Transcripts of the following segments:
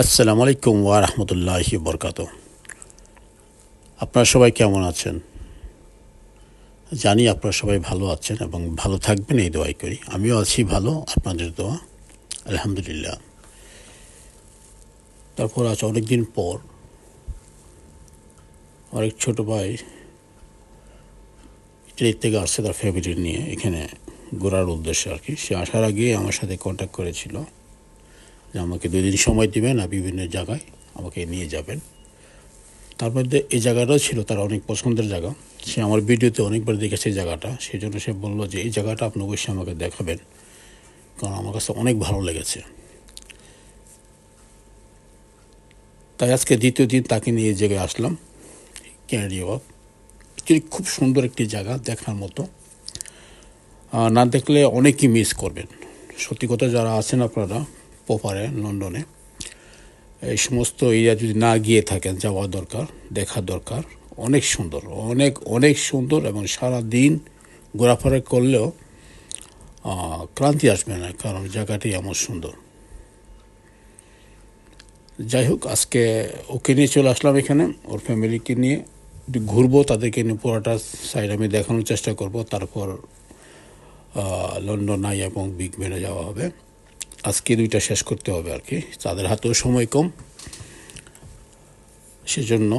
আসসালামু আলাইকুম ওয়া রাহমাতুল্লাহি বরকাত আপনারা সবাই কেমন আছেন? জানি আপনারা সবাই ভালো আছেন এবং ভালো থাকবেন, এই দোয়াই করি। আমিও আছি ভালো, আপনাদের দোয়া, আলহামদুলিল্লাহ। তারপর আজ অনেক দিন পর অনেক ছোট ভাই ইটালির থেকে আসছে তার ফ্যামিলি নিয়ে, এখানে ঘোরার উদ্দেশ্যে আর কি। সে আসার আগে আমার সাথে কন্ট্যাক্ট করেছিল। যে আমাকে দুই দিন সময় দিবেন আর বিভিন্ন জায়গায় আমাকে নিয়ে যাবেন। তার মধ্যে এই জায়গাটাও ছিল তার অনেক পছন্দের জায়গা। সে আমার ভিডিওতে অনেকবার দেখেছে এই জায়গাটা। সেই জন্য সে বলল যে এই জায়গাটা আপনি অবশ্যই আমাকে দেখাবেন, কারণ আমার কাছে অনেক ভালো লেগেছে। তাই আজকে দ্বিতীয় দিন তাকে নিয়ে এই জায়গায় আসলাম ক্যানাডিয়া অ্যাকচুয়ালি খুব সুন্দর একটি জায়গা দেখার মতো। না দেখলে অনেকই মিস করবেন। সত্যি কথা যারা আছেন আপনারা পোপারে লন্ডনে। এই সমস্ত এরিয়া যদি না গিয়ে থাকেন, যাওয়া দরকার, দেখা দরকার, অনেক সুন্দর, অনেক অনেক সুন্দর এবং সারা দিন ঘোরাফেরা করলেও ক্লান্তি আসবে না, কারণ জায়গাটি এমন সুন্দর। যাই হোক, আজকে ওকে নিয়ে চলে আসলাম এখানে, ওর ফ্যামিলিকে নিয়ে। ঘুরবো, তাদেরকে নিয়ে পুরোটা সাইড আমি দেখানোর চেষ্টা করব। তারপর লন্ডন আই এবং বিগ বেনে যাওয়া হবে। আজকে দুইটা শেষ করতে হবে আর কি। তাদের হাতেও সময় কম। সেজন্য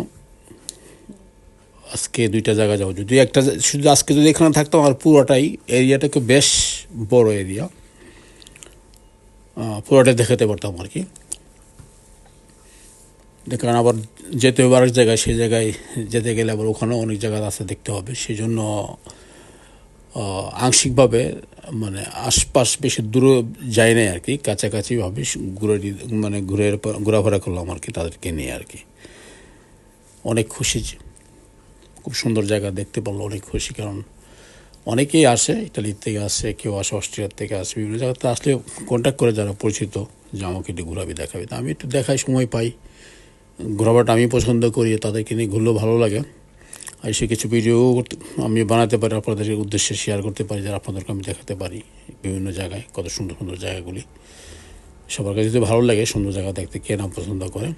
আজকে দুইটা জায়গা যাব। যদি একটা শুধু আজকে যদি এখানে থাকতাম, আর পুরোটাই এরিয়াটাকে বেশ বড় এরিয়া। পুরোটাই দেখাতে পারতাম আর কি। কারণ আবার যেতে হবে আরেক জায়গায়, সেই জায়গায় যেতে গেলে আবার ওখানেও অনেক জায়গা আছে দেখতে হবে। সেই জন্য আংশিকভাবে মানে আশপাশ বেশি দূরে যায় নাই আর কি কাছাকাছিভাবে ঘুরে দি- মানে ঘুরে ঘোরাফেরা করলাম আর কি তাদেরকে নিয়ে আর কি। অনেক খুশি খুব সুন্দর জায়গা দেখতে পারল, অনেক খুশি কারণ অনেকেই আসে ইটালির থেকে আসে, কেউ আসে অস্ট্রেলিয়ার থেকে আসে, বিভিন্ন জায়গাতে আসলে কন্ট্যাক্ট করে যারা পরিচিত যে আমাকে একটু ঘুরাবি, দেখাবি। তা আমি একটু দেখাই সময় পাই ঘোরাবাটা আমি পছন্দ করি, তাদেরকে নিয়ে ঘুরলেও ভালো লাগে। আর সে কিছু ভিডিও আমি বানাতে পারি আপনাদের উদ্দেশ্যে শেয়ার করতে পারি, যারা আপনাদেরকে আমি দেখাতে পারি বিভিন্ন জায়গায়, কত সুন্দর সুন্দর জায়গাগুলি। সবার কাছে যদি ভালো লাগে, সুন্দর জায়গা দেখতে কে না পছন্দ করে